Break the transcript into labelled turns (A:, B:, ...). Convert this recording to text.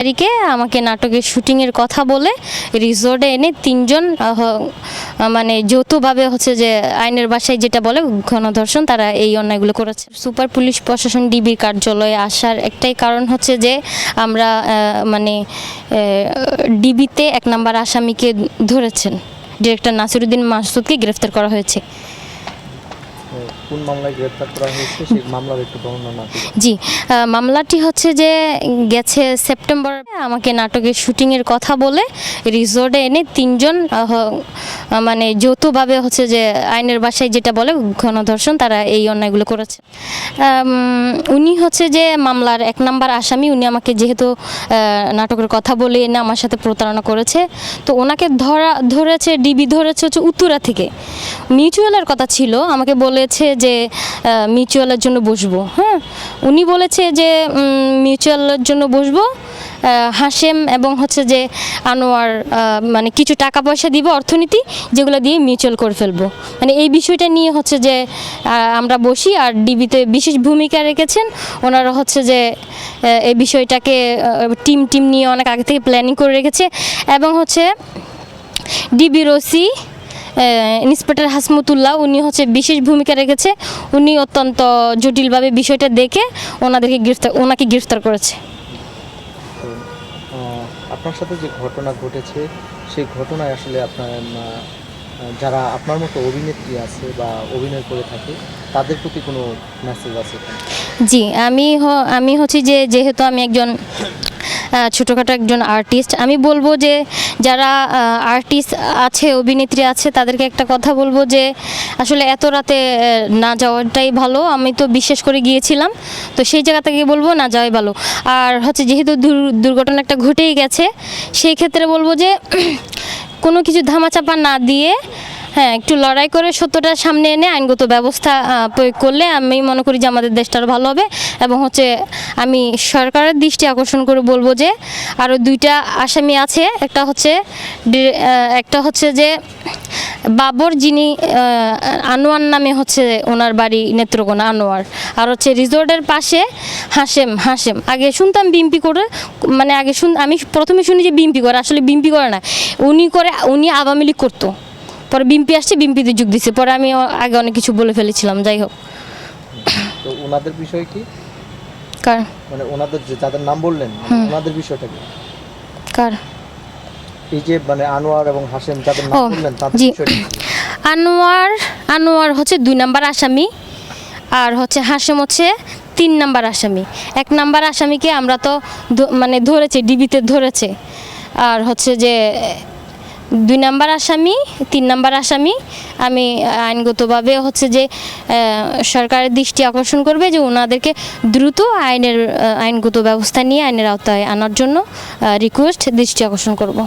A: তারিখে আমাকে নাটকের শুটিংয়ের কথা বলে রিসোর্টে এনে তিনজন মানে যৌথভাবে হচ্ছে যে আইনের বাসায় যেটা বলে গণধর্ষণ, তারা এই অন্যায়গুলো করেছে। সুপার পুলিশ প্রশাসন ডিবির কার্যালয়ে আসার একটাই কারণ হচ্ছে যে আমরা মানে ডিবিতে এক নম্বর আসামিকে ধরেছেন। ডিরেক্টর নাসিরুদ্দিন মাসুদকে গ্রেফতার করা হয়েছে।
B: কোন মামলায় করা হয়েছে, সেই মামলার একটু বর্ণনা
A: জি মামলাটি হচ্ছে যে গেছে সেপ্টেম্বর, আমাকে নাটকের শুটিংয়ের কথা বলে রিসোর্টে এনে তিনজন মানে যৌথভাবে হচ্ছে যে আইনের বাসায় যেটা বলে গণধর্ষণ, তারা এই অন্যায়গুলো করেছে। উনি হচ্ছে যে মামলার এক নাম্বার আসামি, উনি আমাকে যেহেতু নাটকের কথা বলে এনে আমার সাথে প্রতারণা করেছে, তো ওনাকে ধরা, ধরেছে, ডিবি ধরেছে হচ্ছে উত্তরা থেকে। মিউচুয়ালের কথা ছিল, আমাকে বলেছে যে মিউচুয়ালের জন্য বসবো হ্যাঁ? উনি বলেছে যে মিউচুয়ালের জন্য বসবো হাশেম এবং হচ্ছে যে, আনোয়ার মানে কিছু টাকা পয়সা দিব, অর্থনীতি, যেগুলো দিয়ে মিউচুয়াল করে ফেলব। মানে এই বিষয়টা নিয়ে হচ্ছে যে আমরা বসি, আর ডিবিতে বিশেষ ভূমিকা রেখেছেন। ওনারা হচ্ছে যে এই বিষয়টাকে টিম টিম নিয়ে অনেক আগে থেকে প্ল্যানিং করে রেখেছে। এবং হচ্ছে, ডিবির ওসি ইন্সপেক্টর হাসমতুল্লাহ উনি হচ্ছে বিশেষ ভূমিকা রেখেছে। উনি অত্যন্ত জটিলভাবে বিষয়টা দেখে ওনাদেরকে গ্রেফতার ওনাকে গ্রেফতার করেছে।
B: আপনার সাথে যে ঘটনা ঘটেছে সেই ঘটনায় আসলে আপনার যারা আপনার মতো অভিনেত্রী আছে বা অভিনয় করে থাকে তাদের প্রতি কোনো মেসেজ আছে
A: জি আমি আমি হচ্ছি যে যেহেতু আমি একজন ছোটোখাটো একজন আর্টিস্ট আমি বলব যে, যারা আর্টিস্ট আছে, অভিনেত্রী আছে, তাদেরকে একটা কথা বলব যে, আসলে এত রাতে না যাওয়াটাই ভালো। আমি তো বিশ্বাস করে গিয়েছিলাম, তো সেই জায়গা থেকে বলব না যাওয়াই ভালো। আর হচ্ছে যেহেতু দুর- দুর্ঘটনা একটা ঘটেই গেছে, সেই ক্ষেত্রে বলব যে, কোনো কিছু ধামাচাপা না দিয়ে হ্যাঁ একটু লড়াই করে সত্যটা সামনে এনে আইনগত ব্যবস্থা প্রয়োগ করলে আমি মনে করি যে আমাদের দেশটা ভালো হবে এবং হচ্ছে আমি সরকারের দৃষ্টি আকর্ষণ করে বলব যে আরও দুইটা আসামি আছে। একটা হচ্ছে একটা হচ্ছে যে বাবর যিনি আনোয়ার নামে হচ্ছে ওনার বাড়ি নেত্রকোনা, আনোয়ার। আর হচ্ছে রিসোর্টের পাশে হাসেম হাসেম আগে শুনতাম বিম্পি করে মানে আগে শুন, আমি প্রথমে শুনি যে বিম্পি করে, আসলে বিম্পি করে না। উনি করে, উনি আওয়ামী লীগ করতো। পরে বিম্পি আসছে বিম্পিতে যোগ দিছে। পরে আমি আগে অনেক কিছু বলে ফেলেছিলাম যাই হোক।
B: তো ওনাদের বিষয় কি?
A: কার?
B: মানে ওনাদের যে যাদের নাম বললেন মানে ওনাদের বিষয়টা কি?
A: কার?
B: এই যে মানে আনোয়ার এবং হাসেম যাদের নাম বললেন তাদের বিষয়টা
A: আনোয়ার আনোয়ার হচ্ছে দুই নাম্বার আসামি আর হচ্ছে হাসেম হচ্ছে তিন নাম্বার আসামি। এক নাম্বার আসামিকে আমরা তো মানে ধরেছে ডিবিতে ধরেছে। আর হচ্ছে যে দুই নাম্বার আসামি, তিন নাম্বার আসামি, আমি আইনগতভাবে হচ্ছে যে সরকারের দৃষ্টি আকর্ষণ করবে যে ওনাদেরকে দ্রুত আইনের আইনগত ব্যবস্থা নিয়ে আইনের আওতায় আনার জন্য রিকোয়েস্ট দৃষ্টি আকর্ষণ করব।